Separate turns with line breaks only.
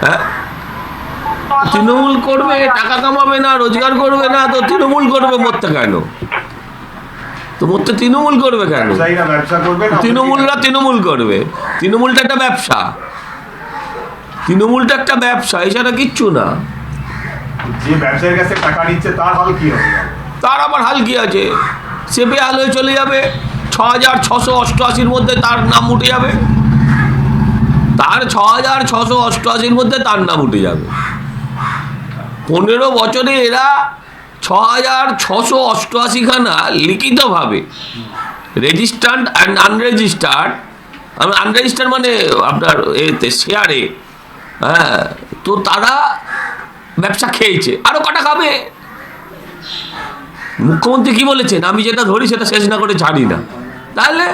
হ্যাঁ? তৃণমূল করবে টাকা কামাবে না রোজগার করবে না তো তৃণমূল করবে মরতে কেন? তো মরতে তৃণমূল করবে কেন? তৃণমূলরা তৃণমূল করবে। তৃণমূলটা একটা ব্যবসা। তৃণমূলটা একটা ব্যবসা এছাড়া কিচ্ছু না।
যে ব্যবসায়ীর কাছে টাকা নিচ্ছে তার হাল কি হবে?
তার আবার হাল কি আছে? সে বেহাল হয়ে চলে যাবে ছ হাজার ছশো অষ্টআশির মধ্যে তার নাম উঠে যাবে। তার ছ হাজার ছশো অষ্টআশির মধ্যে তার নাম উঠে যাবে। পনেরো বছরে এরা ছ হাজার ছশো অষ্টআশিখানা লিখিতভাবে রেজিস্টার্ড অ্যান্ড আনরেজিস্টার্ড আমি আনরেজিস্টার্ড মানে আপনার এতে শেয়ারে হ্যাঁ তো তারা ব্যবসা খেয়েছে। আরও কটা খাবে? মুখ্যমন্ত্রী কি বলেছেন? আমি যেটা ধরি সেটা শেষ না করে ছাড়ি না। তাহলে